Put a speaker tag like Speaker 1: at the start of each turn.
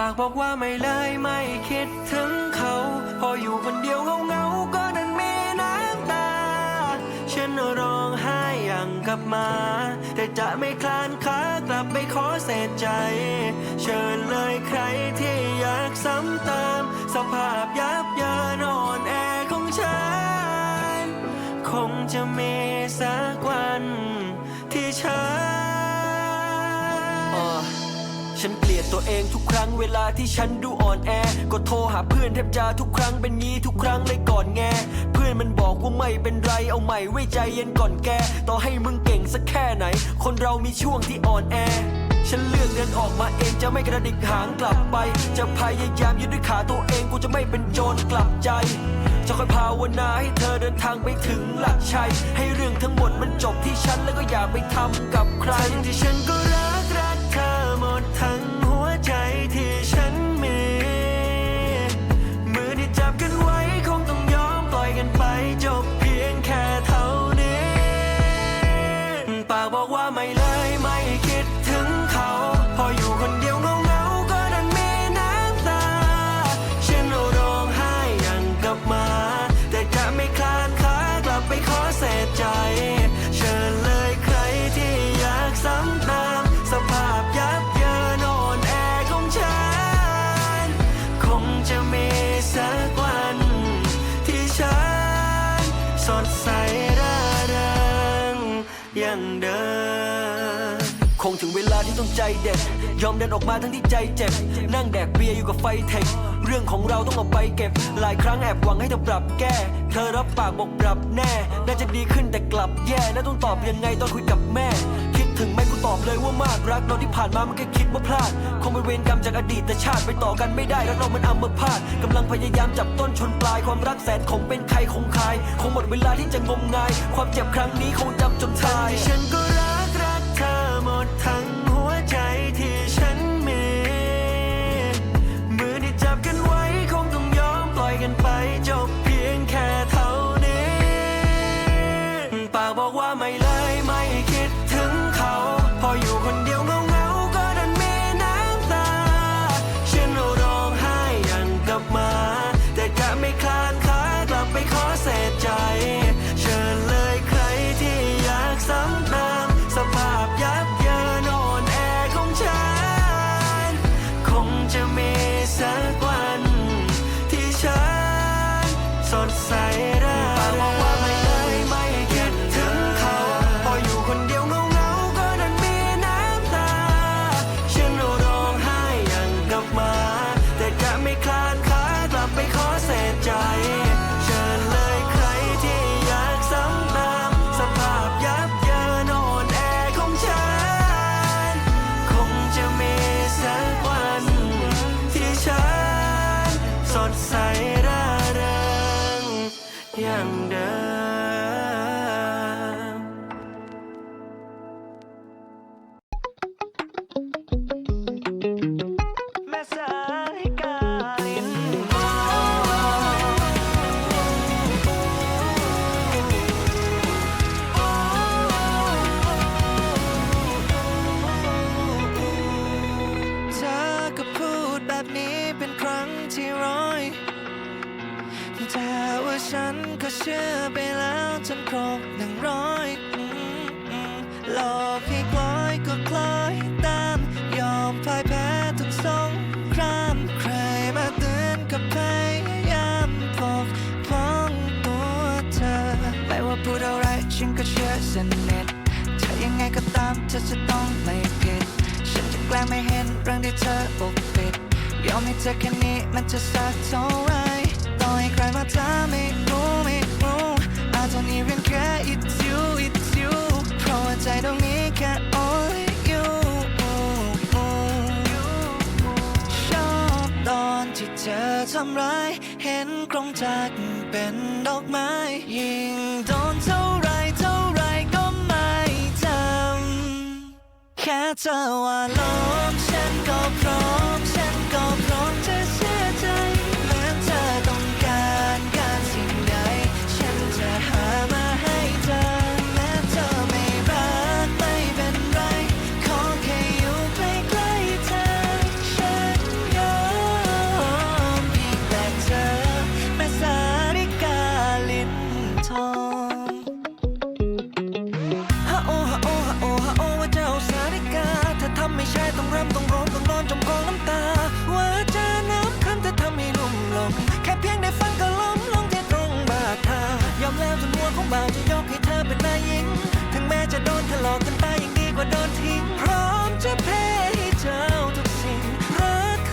Speaker 1: ปากบอกว่าไม่เลยไม่คิดถึงเขา พออยู่คนเดียวเงาเงาก็ดันมีน้ำตา ฉันร้องไห้อย่างกับมา แต่จะไม่คลานขากลับไปขอเศษใจ เชิญเลยใครที่อยากซ้ำติมสภาพยับเยินอ่อนแอของฉัน คงจะมีสักวันที่ฉัน ฉันเกลียดตัวเองทุกครั้งเวลาที่ฉันดูอ่อนแอ ก็โทรหาเพื่อนแทบจะทุกครั้งเป็นงี้ทุกครั้งเลยก่อนแง เพื่อนมันบอกว่าไม่เป็นไรเอาใหม่ไว้ใจเย็นก่อนแก ต่อให้มึงเก่งสักแค่ไหน คนเรามีช่วงที่อ่อนแอ ฉันเลือกเดินออกมาเองจะไม่กระดิกหางกลับไป จะพยายามยึดด้วยขาตัวเองกูจะไม่เป็นโจรกลับใจจะคอยภาวนาให้เธอเดินทางไปถึงหลักชัย ให้เรื่องทั้งหมดมันจบที่ฉันแล้วก็อย่าไปทำกับใครที่ฉันก็ ร่าเริงอย่างเดิมคงถึงเวลาที่ต้องใจเด็ด ยอมเดินออกมาทั้งที่ใจเจ็บ นั่งแดกเบียร์อยู่กับไฟเทค เรื่องของเราต้องเอาไปเก็บ หลายครั้งแอบหวังให้เธอปรับแก้ เธอรับปากบอกปรับแน่ น่าจะดีขึ้นแต่กลับแย่แล้วต้องตอบยังไงตอนคุยกับแม่ คิดถึง ตอบเลยว่ามากรักเราที่ผ่านมามันแค่คิดว่าพลาด คงเป็นเวรกรรมจากอดีตชาติไปต่อกันไม่ได้แล้วเรามันอัมพาตกำลังพยายามจับต้นชนปลายความรักแสนคงเป็นใครคงคาย คงหมดเวลาที่จะงมงาย ความเจ็บครั้งนี้คงจำจน อย่างเดิม แม่สายกาลินเธอก็พูดแบบนี้เป็นครั้งที่ร้อยแต่ว่า ฉันก็เชื่อไปแล้วจนครบหนึ่งร้อยหลอกให้คล้อยก็คล้อยตาม ยอมพ่ายแพ้ทุกสงคราม ใครมาเตือนก็พยายามปกป้องตัวเธอ ไม่ว่าพูดอะไรฉันก็เชื่อสนิทเธอยังไงก็ตามเธอจะต้องไม่ผิด ฉันจะแกล้งไม่เห็นเรื่องที่เธอปกปิด ยอมให้เธอแค่นี้มันจะสักเท่าไหร่ ให้ใครมาถามไม่รู้ไม่รู้อาจจะนี้เรียนแค่ it's you it's you เพราะว่าใจตรงนี้แค่ only you ชอบตอนที่เธอทำร้าย เห็นกรงจักรเป็นดอกไม้ยิ่งโดนเท่าไรเท่าไรก็ไม่จำแค่เธอว่าลง